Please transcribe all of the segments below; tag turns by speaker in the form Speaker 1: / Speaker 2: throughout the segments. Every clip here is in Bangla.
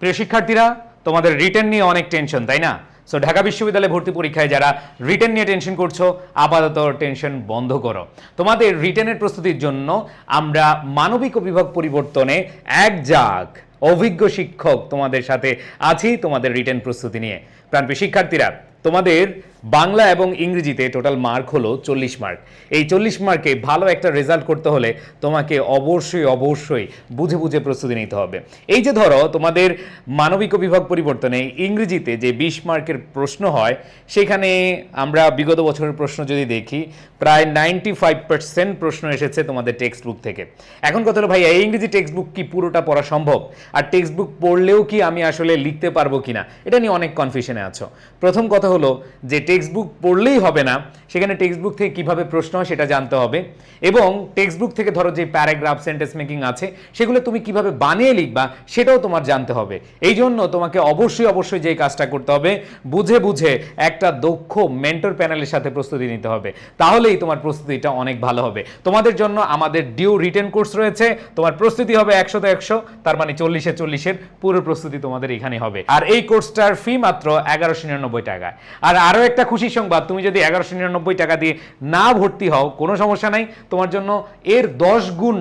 Speaker 1: প্রিয় শিক্ষার্থীরা, তোমাদের রিটার্ন নিয়ে অনেক টেনশন তাই না? সো ঢাকা বিশ্ববিদ্যালয়ে ভর্তি পরীক্ষায় যারা রিটার্ন নিয়ে টেনশন করছ, আপাতত টেনশন বন্ধ করো। তোমাদের রিটার্নের প্রস্তুতির জন্য আমরা মানবিক বিভাগ পরিবর্তনে এক যাক অভিজ্ঞ শিক্ষক তোমাদের সাথে আছি, তোমাদের রিটেন প্রস্তুতি নিয়ে। প্রাণপ্রিয় শিক্ষার্থীরা তোমাদের বাংলা এবং ইংরেজিতে টোটাল মার্ক হলো চল্লিশ মার্ক এই চল্লিশ মার্কে ভালো একটা রেজাল্ট করতে হলে তোমাকে অবশ্যই অবশ্যই বুঝে বুঝে প্রস্তুতি নিতে হবে। এই যে ধরো, তোমাদের মানবিক বিভাগ পরিবর্তনে ইংরেজিতে যে বিশ মার্কের প্রশ্ন হয়, সেখানে আমরা বিগত বছরের প্রশ্ন যদি দেখি, প্রায় নাইনটি ফাইভ পার্সেন্ট প্রশ্ন এসেছে তোমাদের টেক্সট বুক থেকে। এখন কথা হলো ভাই এই ইংরেজি টেক্সট বুক কি পুরোটা পড়া সম্ভব? আর টেক্সট বুক পড়লেও কি আমি আসলে লিখতে পারব কিনা? এটা নিয়ে অনেক কনফিউশনে আছো। প্রথম কথা হলো যে টেক্সট বুক পড়লেই হবে না, সেখানে টেক্সট বুক থেকে কীভাবে প্রশ্ন হয় সেটা জানতে হবে। এবং টেক্সট বুক থেকে ধরো যে প্যারাগ্রাফ সেন্টেন্স মেকিং আছে, সেগুলো তুমি কীভাবে বানিয়ে লিখবা সেটাও তোমার জানতে হবে। এই জন্য তোমাকে অবশ্যই অবশ্যই যে কাজটা করতে হবে, বুঝে বুঝে একটা দক্ষ মেন্টর প্যানেলের সাথে প্রস্তুতি নিতে হবে। তাহলেই তোমার প্রস্তুতিটা অনেক ভালো হবে। তোমাদের জন্য আমাদের ডিউ রিটেন কোর্স রয়েছে, তোমার প্রস্তুতি হবে একশো তো একশো, তার মানে চল্লিশে চল্লিশের, পুরো প্রস্তুতি তোমাদের এখানে হবে। আর এই কোর্সটার ফি মাত্র এগারোশো নিরানব্বই টাকা আর আরও একটা খুশি সংবাদ, তুমি যদি এগারোশো নিরানব্বই টাকা দিয়ে না ভর্তি হও, কোনো সমস্যা নাই। তোমার জন্য এর দশ গুণ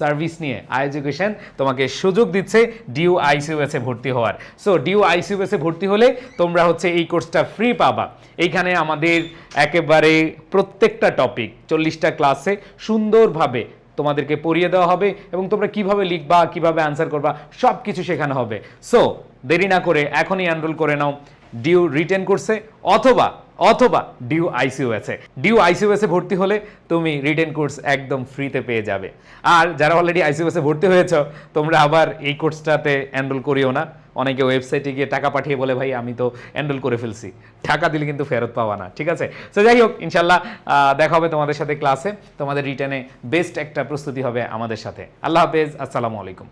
Speaker 1: সার্ভিস নিয়ে আই এডুকেশন তোমাকে সুযোগ দিচ্ছে ডিউ আইসিউএসে ভর্তি হওয়ার। সো ডিউ আইসিউএসে ভর্তি হলে তোমরা হচ্ছে এই কোর্সটা ফ্রি পাবা। এইখানে আমাদের একেবারে প্রত্যেকটা টপিক চল্লিশটা ক্লাসে সুন্দরভাবে তোমাদেরকে পড়িয়ে দেওয়া হবে এবং তোমরা কীভাবে লিখবা, কীভাবে অ্যান্সার করবা সব কিছু শেখানো হবে। সো দেরি না করে এখনই এনরোল করে নাও। ডিউ রিটেন কোর্সে অথবা অথবা ডিউ আইসিউএসে ডিউ আইসিউএসে ভর্তি হলে তুমি রিটেন কোর্স একদম ফ্রিতে পেয়ে যাবে। আর যারা অলরেডি আইসিউএসে ভর্তি হয়েছে, তোমরা আবার এই কোর্সটাতে এনরোল করিও না। অনেকে ওয়েবসাইটে গিয়ে টাকা পাঠিয়ে বলে, ভাই, আমি তো এনরোল করে ফেলছি। টাকা দিলে কিন্তু ফেরত পাওয়া না, ঠিক আছে? তো যাই হোক ইনশাল্লাহ দেখা হবে তোমাদের সাথে ক্লাসে তোমাদের রিটেনে বেস্ট একটা প্রস্তুতি হবে আমাদের সাথে। আল্লাহ হাফেজ, আসসালামু আলাইকুম।